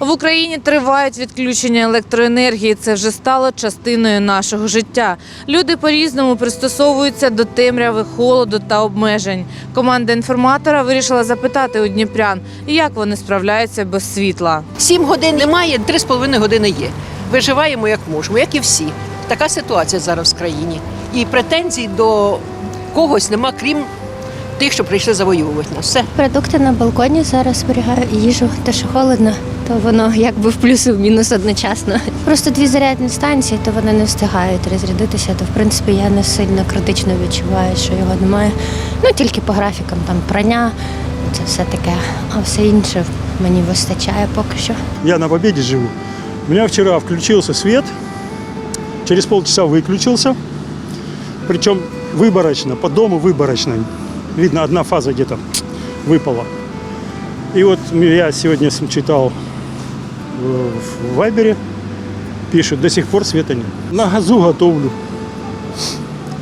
В Україні тривають відключення електроенергії. Це вже стало частиною нашого життя. Люди по-різному пристосовуються до темряви, холоду та обмежень. Команда інформатора вирішила запитати у дніпрян, як вони справляються без світла. Сім годин немає, три з половиною години є. Виживаємо як можемо, як і всі. Така ситуація зараз в країні. І претензій до когось нема, крім тих, що прийшли завоювати нас. Все. Продукти на балконі зараз зберігаю їжу, те, що холодно, то воно якби в плюс і в мінус одночасно. Просто дві зарядні станції, то вони не встигають розрядитися, то в принципі я не сильно критично відчуваю, що його немає. Ну тільки по графікам там прання, це все таке, а все інше мені вистачає поки що. Я на Победе живу. У меня вчера включился свет, через полчаса выключился. Причем выборочно, по дому выборочно. Видно, одна фаза где-то выпала. И вот я сегодня читал э, в Вайбере, пишут, до сих пор света нет. На газу готовлю.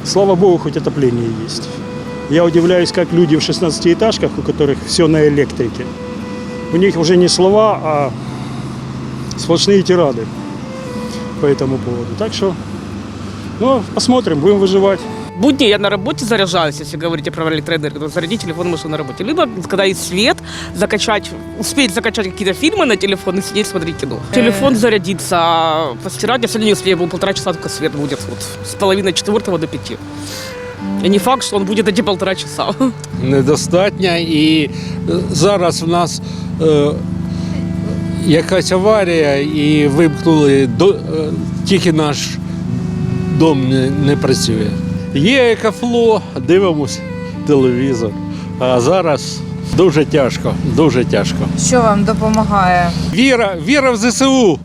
Слава богу, хоть отопление есть. Я удивляюсь, как люди в 16-этажках, у которых все на электрике, у них уже не слова, а сплошные тирады по этому поводу. Так что, ну, посмотрим, будем выживать. будни я на работе заряжаюсь, если говорите про электроэнергию, то зарядить телефон можно на работе. Либо, когда есть свет, закачать, успеть закачать какие-то фильмы на телефон и сидеть смотреть кино. Телефон зарядится, а постирать я все не успею, был полтора часа, только свет будет вот с половины четвертого до пяти. И не факт, что он будет эти полтора часа. недостатня. І е, зараз в нас е, якась аварія і вимкнули до, е, тільки наш дом не, не працює. Є екофло, дивимось телевізор. А зараз дуже тяжко, дуже тяжко. Що вам допомагає? Віра, віра в ЗСУ.